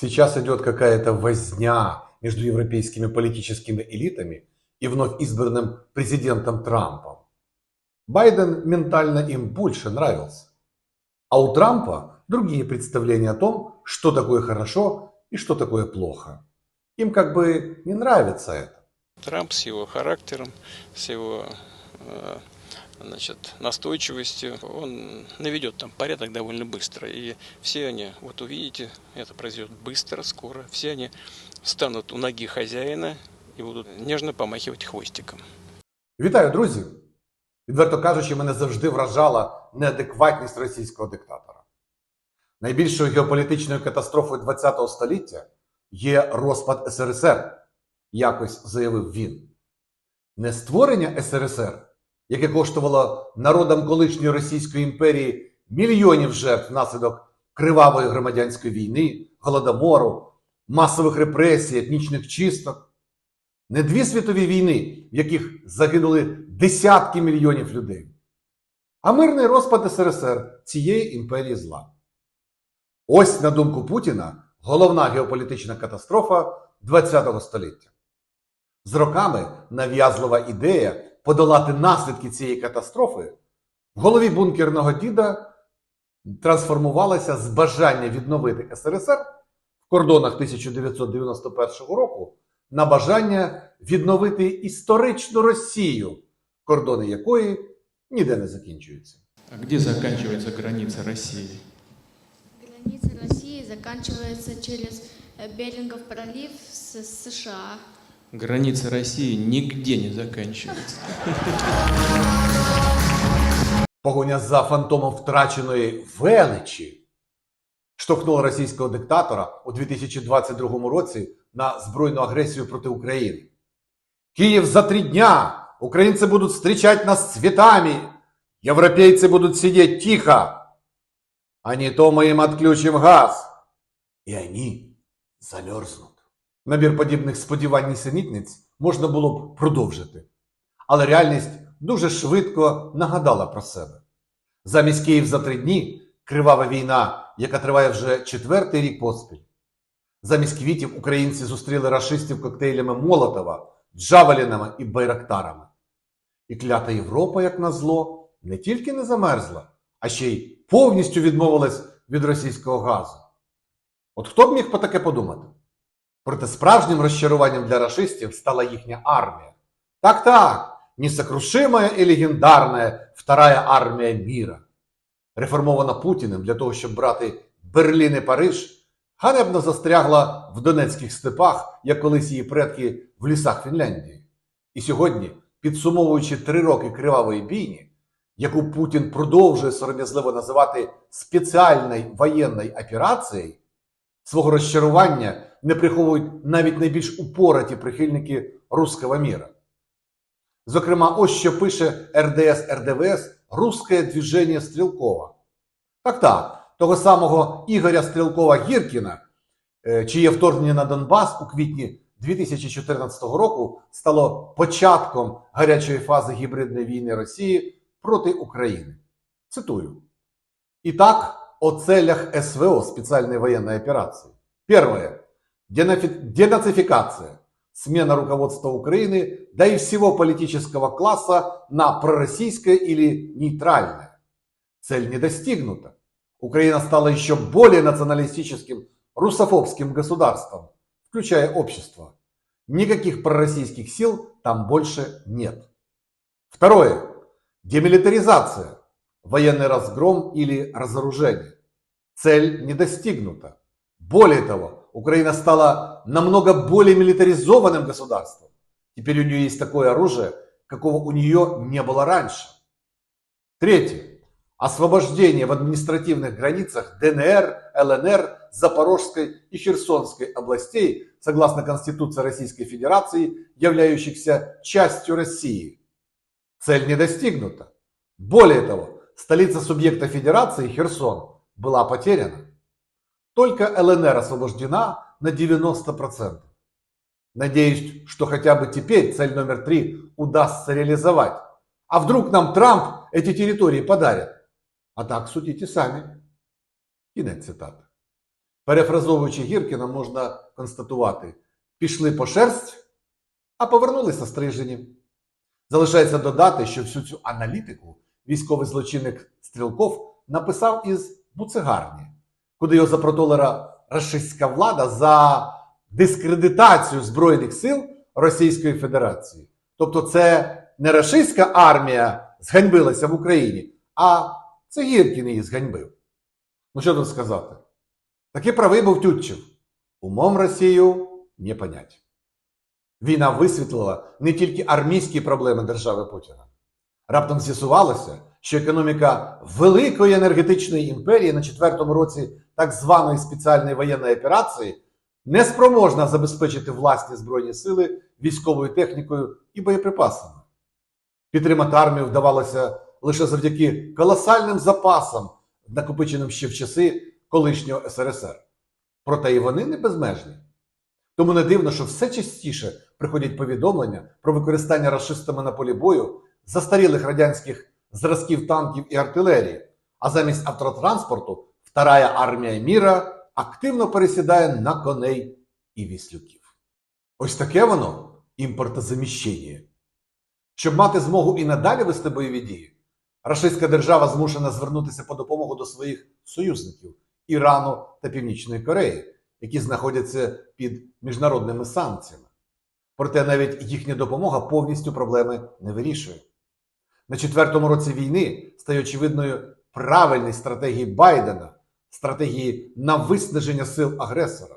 Сейчас идет какая-то возня между европейскими политическими элитами и вновь избранным президентом Трампом. Байден ментально им больше нравился. А у Трампа другие представления о том, что такое хорошо и что такое плохо. Им как бы не нравится это. Трамп с его характером, с его э, значит, настойчивостью, он наведет там порядок довольно быстро. И все они, вот увидите, это произойдет быстро, скоро, все они встанут у ноги хозяина и будут нежно помахивать хвостиком. Вітаю, друзі! Відверто кажучи, мене завжди вражала неадекватність російського диктатора. Найбільшою геополітичною катастрофою ХХ століття є розпад СРСР, якось заявив він. Не створення СРСР, яке коштувало народам колишньої Російської імперії мільйонів жертв внаслідок кривавої громадянської війни, голодомору, масових репресій, етнічних чисток. Не дві світові війни, в яких загинули десятки мільйонів людей, а мирний розпад СРСР цієї імперії зла. Ось, на думку Путіна, головна геополітична катастрофа ХХ століття. З роками нав'язлива ідея подолати наслідки цієї катастрофи в голові бункерного діда трансформувалася з бажання відновити СРСР в кордонах 1991 року на бажання відновити історичну Росію, кордони якої ніде не закінчуються. А где заканчивается граница России? Граница России заканчивается через Берингов пролив с США. Граница России нигде не заканчивается. Погоня за фантомом втраченої величі штовхнула російського диктатора у 2022 році на збройну агресію проти України. Київ за три дня! Українці будуть зустрічати нас цвітами! Європейці будуть сидіти тихо! А не то ми їм відключимо газ! І вони замерзнуть. Набір подібних сподівань нісенітниць можна було б продовжити. Але реальність дуже швидко нагадала про себе. Замість Київ за три дні кривава війна, яка триває вже четвертий рік поспіль. Замість квітів українці зустріли рашистів коктейлями Молотова, Джавелінами і Байрактарами. І клята Європа, як назло, не тільки не замерзла, а ще й повністю відмовилась від російського газу. От хто б міг по таке подумати? Проте справжнім розчаруванням для рашистів стала їхня армія. Так, так, несокрушимая і легендарная Вторая армія міра. Реформована Путіним для того, щоб брати Берлін і Париж, ганебно застрягла в донецьких степах, як колись її предки в лісах Фінляндії. І сьогодні, підсумовуючи три роки кривавої бійні, яку Путін продовжує сором'язливо називати спеціальною воєнною операцією, свого розчарування не приховують навіть найбільш упораті прихильники руського міра. Зокрема, ось що пише РДС РДВС Русське движення Стрілкова. Так так, того самого Ігоря Стрілкова Гіркіна, е, чиє вторгнення на Донбас у квітні 2014 року стало початком гарячої фази гібридної війни Росії проти України. Цитую. Итак, о целях СВО специальной военной операции. Первое. Денацификация. Смена руководства Украины, да и всего политического класса на пророссийское или нейтральное. Цель не достигнута. Украина стала еще более националистическим, русофобским государством, включая общество. Никаких пророссийских сил там больше нет. Второе. Демилитаризация. Военный разгром или разоружение. Цель не достигнута. Более того, Украина стала намного более милитаризованным государством. Теперь у нее есть такое оружие, какого у нее не было раньше. Третье. Освобождение в административных границах ДНР, ЛНР, Запорожской и Херсонской областей, согласно Конституции Российской Федерации, являющихся частью России. Цель не достигнута. Более того, столица субъекта Федерации, Херсон, была потеряна. Только ЛНР освобождена на 90%. Надеюсь, что хотя бы теперь цель номер три удастся реализовать. А вдруг нам Трамп эти территории подарит? А так судите сами. Кінець цитати. Перефразовуючи Гіркіна, можна констатувати: пішли по шерсть, а повернулися стрижені. Залишається додати, що всю цю аналітику Військовий злочинник Стрілков написав із буцегарні, куди його запротолила рашистська влада за дискредитацію Збройних сил Російської Федерації. Тобто, це не рашистська армія зганьбилася в Україні, а це Гіркін її зганьбив. Ну що тут сказати? Таки правий був Тютчев. Умом Росію не понять. Війна висвітлила не тільки армійські проблеми держави Путіна. Раптом з'ясувалося, що економіка великої енергетичної імперії на четвертому році так званої спеціальної воєнної операції не спроможна забезпечити власні збройні сили військовою технікою і боєприпасами. Підтримати армію вдавалося лише завдяки колосальним запасам, накопиченим ще в часи колишнього СРСР. Проте і вони не безмежні. Тому не дивно, що все частіше приходять повідомлення про використання расистами на полі бою застарілих радянських зразків танків і артилерії, а замість автотранспорту Вторая армія міра активно пересідає на коней і віслюків. Ось таке воно імпортозаміщення. Щоб мати змогу і надалі вести бойові дії, рашистська держава змушена звернутися по допомогу до своїх союзників Ірану та Північної Кореї, які знаходяться під міжнародними санкціями. Проте навіть їхня допомога повністю проблеми не вирішує. На четвертому році війни стає очевидною правильність стратегії Байдена, стратегії на виснаження сил агресора.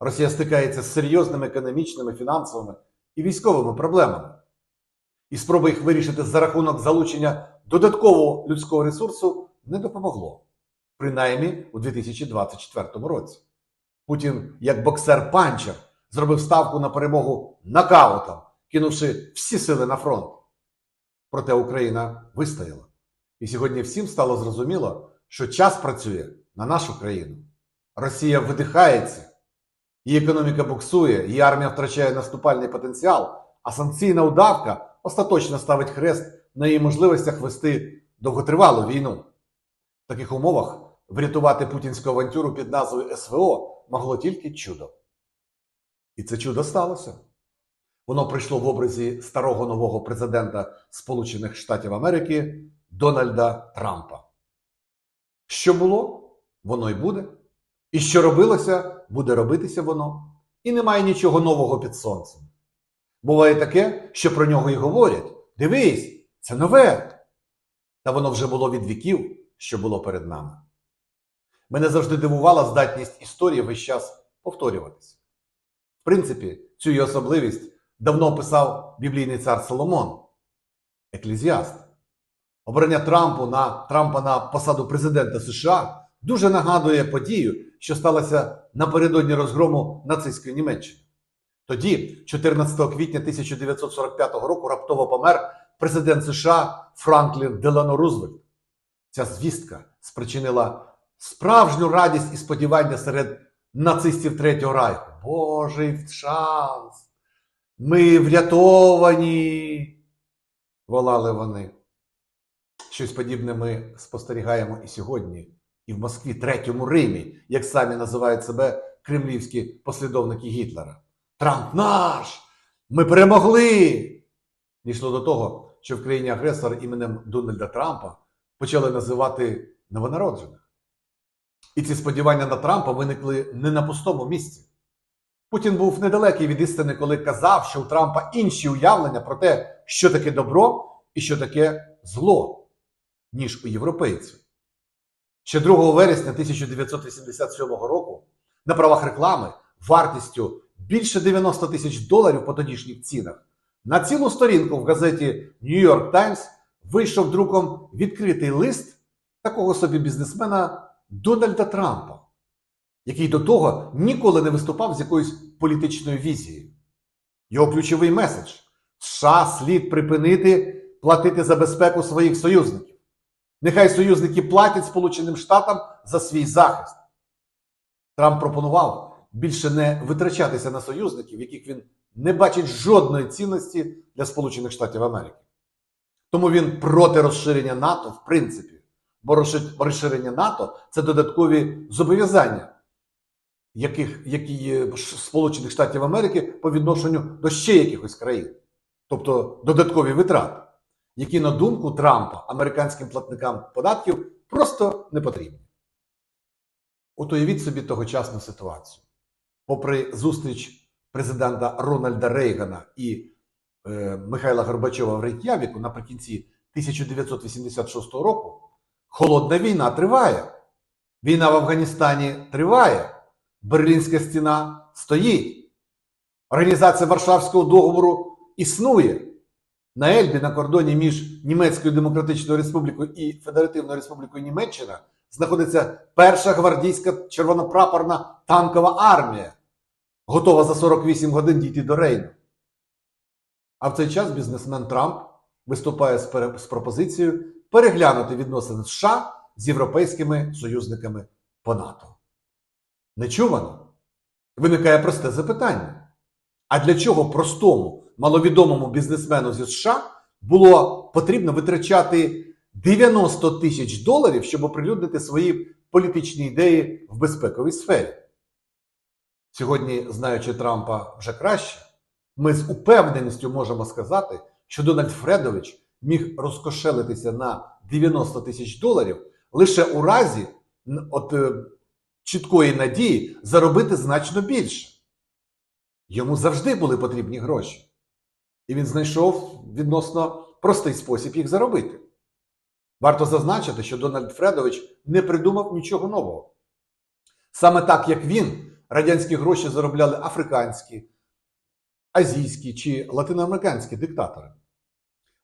Росія стикається з серйозними економічними, фінансовими і військовими проблемами. І спроби їх вирішити за рахунок залучення додаткового людського ресурсу не допомогло, принаймні у 2024 році. Путін, як боксер-панчер, зробив ставку на перемогу нокаутом, кинувши всі сили на фронт. Проте Україна вистояла. І сьогодні всім стало зрозуміло, що час працює на нашу країну. Росія видихається, її економіка буксує, її армія втрачає наступальний потенціал, а санкційна удавка остаточно ставить хрест на її можливостях вести довготривалу війну. В таких умовах врятувати путінську авантюру під назвою СВО могло тільки чудо. І це чудо сталося. Воно прийшло в образі старого нового президента Сполучених Штатів Америки Дональда Трампа. Що було, воно й буде. І що робилося, буде робитися воно. І немає нічого нового під сонцем. Буває таке, що про нього й говорять: дивись, це нове. Та воно вже було від віків, що було перед нами. Мене завжди дивувала здатність історії весь час повторюватися. В принципі, цю її особливість давно описав біблійний цар Соломон, еклезіаст. Обрання Трампу на Трампа на посаду президента США дуже нагадує подію, що сталося напередодні розгрому нацистської Німеччини. Тоді, 14 квітня 1945 року, раптово помер президент США Франклін Делано Рузвельт. Ця звістка спричинила справжню радість і сподівання серед нацистів Третього Райху. Божий шанс! Ми врятовані! волали вони. Щось подібне ми спостерігаємо і сьогодні, і в Москві, Третьому Римі, як самі називають себе кремлівські послідовники Гітлера. Трамп наш! Ми перемогли! Дійшло до того, що в країні агресора іменем Дональда Трампа почали називати новонароджених. І ці сподівання на Трампа виникли не на пустому місці. Путін був недалекий від істини, коли казав, що у Трампа інші уявлення про те, що таке добро і що таке зло, ніж у європейців. Ще 2 вересня 1987 року на правах реклами вартістю більше 90 тисяч доларів по тодішніх цінах на цілу сторінку в газеті New York Times вийшов друком відкритий лист такого собі бізнесмена Дональда Трампа, який до того ніколи не виступав з якоюсь політичною візією. Його ключовий меседж США слід припинити платити за безпеку своїх союзників. Нехай союзники платять Сполученим Штатам за свій захист. Трамп пропонував більше не витрачатися на союзників, яких він не бачить жодної цінності для Сполучених Штатів Америки. Тому він проти розширення НАТО в принципі. Бо розширення НАТО це додаткові зобов'язання яких, які є Сполучених Штатів Америки по відношенню до ще якихось країн, тобто додаткові витрати, які, на думку Трампа, американським платникам податків просто не потрібні. От уявіть собі тогочасну ситуацію. Попри зустріч президента Рональда Рейгана і е, Михайла Горбачова в Рейк'явіку наприкінці 1986 року, холодна війна триває. Війна в Афганістані триває. Берлінська стіна стоїть. Організація Варшавського договору існує. На Ельбі на кордоні між Німецькою Демократичною Республікою і Федеративною Республікою Німеччина знаходиться перша гвардійська червонопрапорна танкова армія, готова за 48 годин дійти до Рейну. А в цей час бізнесмен Трамп виступає з, пере- з пропозицією переглянути відносини США з європейськими союзниками по НАТО. Нечувано. Виникає просте запитання. А для чого простому, маловідомому бізнесмену зі США було потрібно витрачати 90 тисяч доларів, щоб оприлюднити свої політичні ідеї в безпековій сфері? Сьогодні, знаючи Трампа вже краще, ми з упевненістю можемо сказати, що Дональд Фредович міг розкошелитися на 90 тисяч доларів лише у разі от, е, чіткої надії заробити значно більше. Йому завжди були потрібні гроші. І він знайшов відносно простий спосіб їх заробити. Варто зазначити, що Дональд Фредович не придумав нічого нового. Саме так, як він, радянські гроші заробляли африканські, азійські чи латиноамериканські диктатори.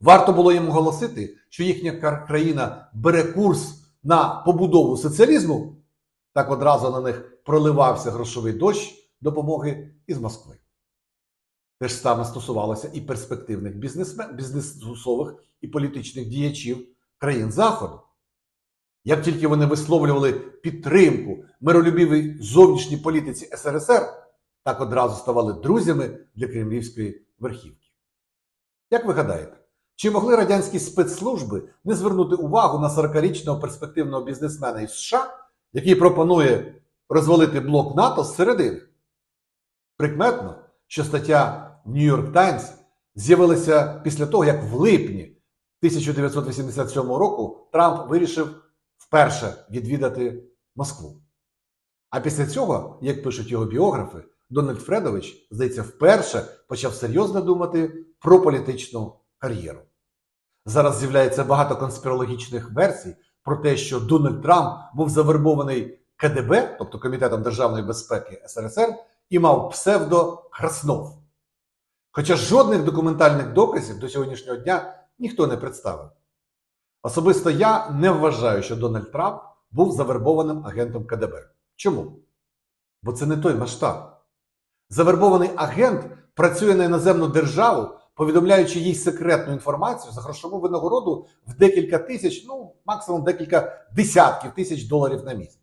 Варто було їм оголосити, що їхня країна бере курс на побудову соціалізму, так одразу на них проливався грошовий дощ допомоги із Москви. Те ж саме стосувалося і перспективних бізнесмен, бізнесових і політичних діячів країн Заходу. Як тільки вони висловлювали підтримку миролюбівій зовнішній політиці СРСР, так одразу ставали друзями для кремлівської верхівки. Як ви гадаєте, чи могли радянські спецслужби не звернути увагу на 40-річного перспективного бізнесмена із США, який пропонує розвалити блок НАТО зсередини? Прикметно, що стаття в Нью-Йорк Таймс з'явилася після того, як в липні 1987 року Трамп вирішив вперше відвідати Москву. А після цього, як пишуть його біографи, Дональд Фредович, здається, вперше почав серйозно думати про політичну кар'єру. Зараз з'являється багато конспірологічних версій про те, що Дональд Трамп був завербований КДБ, тобто Комітетом державної безпеки СРСР, і мав псевдо Краснов. Хоча жодних документальних доказів до сьогоднішнього дня ніхто не представив. Особисто я не вважаю, що Дональд Трамп був завербованим агентом КДБ. Чому? Бо це не той масштаб. Завербований агент працює на іноземну державу, повідомляючи їй секретну інформацію за грошову винагороду в декілька тисяч, ну, максимум декілька десятків тисяч доларів на місяць.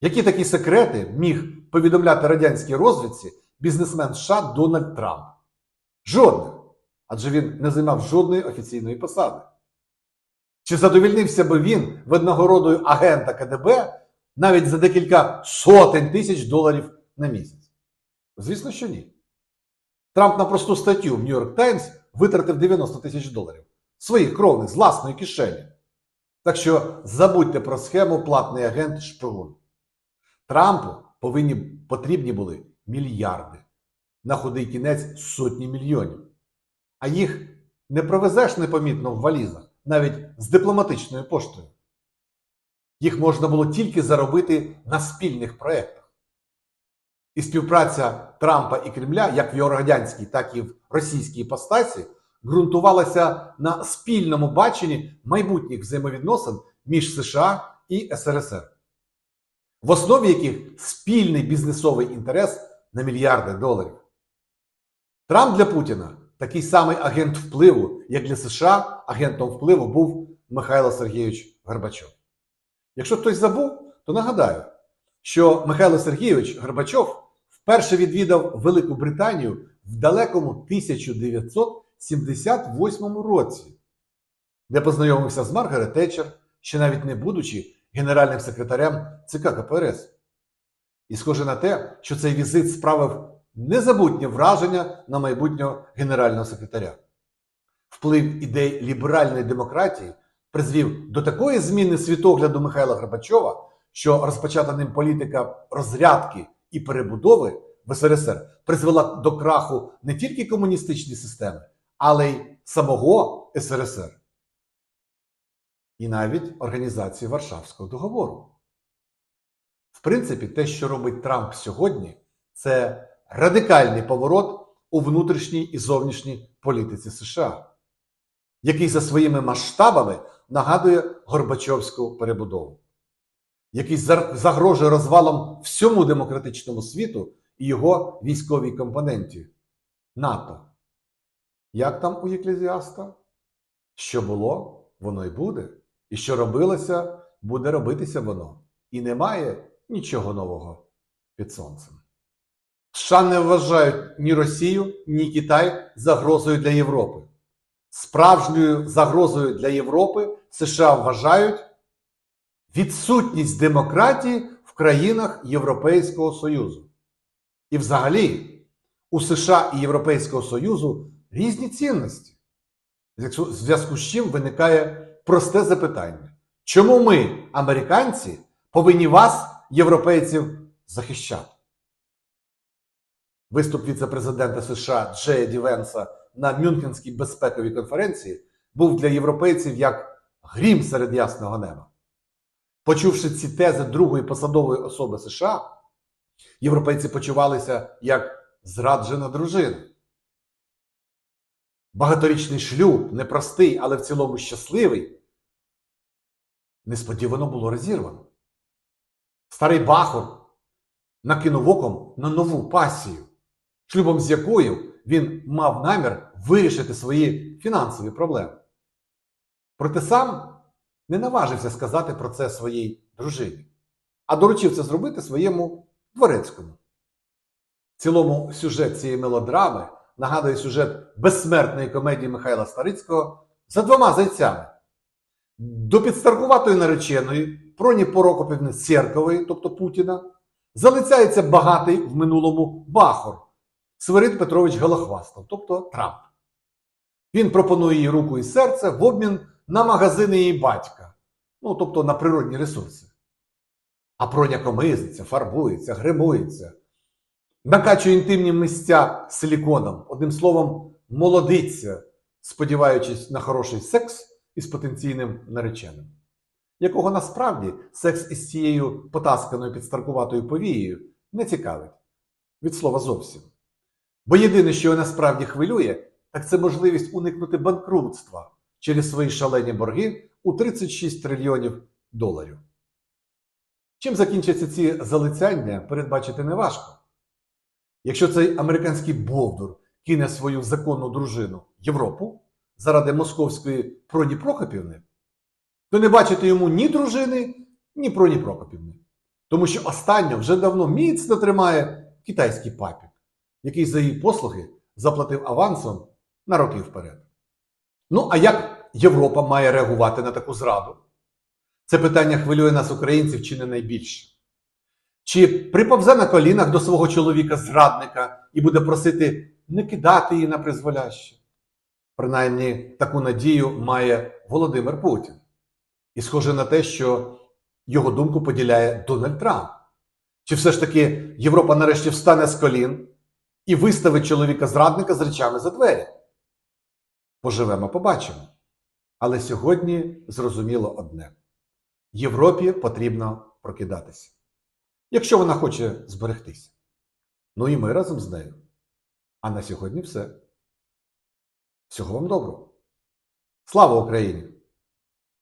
Які такі секрети міг повідомляти радянській розвідці бізнесмен США Дональд Трамп? Жодних. Адже він не займав жодної офіційної посади. Чи задовільнився би він винагородою агента КДБ навіть за декілька сотень тисяч доларів на місяць? Звісно, що ні. Трамп на просту статтю в Нью-Йорк Таймс витратив 90 тисяч доларів своїх кровних з власної кишені. Так що забудьте про схему платний агент шпигун. Трампу повинні потрібні були мільярди, на худий кінець сотні мільйонів. А їх не провезеш непомітно в валізах, навіть з дипломатичною поштою. Їх можна було тільки заробити на спільних проєктах. І співпраця Трампа і Кремля, як в його так і в російській іпостасі, ґрунтувалася на спільному баченні майбутніх взаємовідносин між США і СРСР, в основі яких спільний бізнесовий інтерес на мільярди доларів. Трамп для Путіна такий самий агент впливу, як для США агентом впливу був Михайло Сергійович Горбачов. Якщо хтось забув, то нагадаю, що Михайло Сергійович Горбачов вперше відвідав Велику Британію в далекому 1978 році, де познайомився з Маргарет Тетчер, ще навіть не будучи генеральним секретарем ЦК КПРС. І схоже на те, що цей візит справив незабутнє враження на майбутнього генерального секретаря. Вплив ідей ліберальної демократії призвів до такої зміни світогляду Михайла Горбачова, що розпочата ним політика розрядки і перебудови в СРСР призвела до краху не тільки комуністичної системи, але й самого СРСР. І навіть організації Варшавського договору. В принципі, те, що робить Трамп сьогодні, це радикальний поворот у внутрішній і зовнішній політиці США, який за своїми масштабами нагадує Горбачовську перебудову, який загрожує розвалом всьому демократичному світу і його військовій компоненті НАТО. Як там у Єклезіаста? Що було, воно й буде. І що робилося, буде робитися воно. І немає нічого нового під сонцем. США не вважають ні Росію, ні Китай загрозою для Європи. Справжньою загрозою для Європи США вважають відсутність демократії в країнах Європейського Союзу. І взагалі у США і Європейського Союзу різні цінності. В зв'язку з чим виникає просте запитання: чому ми, американці, повинні вас, європейців, захищати? Виступ віце-президента США Джея Дівенса на Мюнхенській безпековій конференції був для європейців як грім серед ясного неба. Почувши ці тези другої посадової особи США, європейці почувалися як зраджена дружина. Багаторічний шлюб, непростий, але в цілому щасливий, несподівано було розірвано. Старий Бахор накинув оком на нову пасію, шлюбом з якою він мав намір вирішити свої фінансові проблеми. Проте сам не наважився сказати про це своїй дружині, а доручив це зробити своєму дворецькому. В цілому сюжет цієї мелодрами нагадує сюжет безсмертної комедії Михайла Старицького за двома зайцями. До підстаркуватої нареченої Проні Порокопівни Серкової, тобто Путіна, залицяється багатий в минулому Бахор Свирид Петрович Голохвастов, тобто Трамп. Він пропонує їй руку і серце в обмін на магазини її батька, ну тобто на природні ресурси. А Проня комизиться, фарбується, гримується, накачує інтимні місця силіконом, одним словом, молодиться, сподіваючись на хороший секс із потенційним нареченим, якого насправді секс із цією потасканою підстаркуватою повією не цікавить. Від слова зовсім. Бо єдине, що його насправді хвилює, так це можливість уникнути банкрутства через свої шалені борги у 36 трильйонів доларів. Чим закінчаться ці залицяння, передбачити неважко. Якщо цей американський бовдур кине свою законну дружину Європу заради московської Проні Прокопівни, то не бачити йому ні дружини, ні Проні Прокопівни. Тому що остання вже давно міцно тримає китайський папік, який за її послуги заплатив авансом на роки вперед. Ну, а як Європа має реагувати на таку зраду? Це питання хвилює нас, українців, чи не найбільше. Чи приповзе на колінах до свого чоловіка-зрадника і буде просити не кидати її на призволяще? Принаймні, таку надію має Володимир Путін. І схоже на те, що його думку поділяє Дональд Трамп. Чи все ж таки Європа нарешті встане з колін і виставить чоловіка-зрадника з речами за двері? Поживемо, побачимо. Але сьогодні зрозуміло одне: Європі потрібно прокидатися, якщо вона хоче зберегтися. Ну і ми разом з нею. А на сьогодні все. Всього вам доброго. Слава Україні!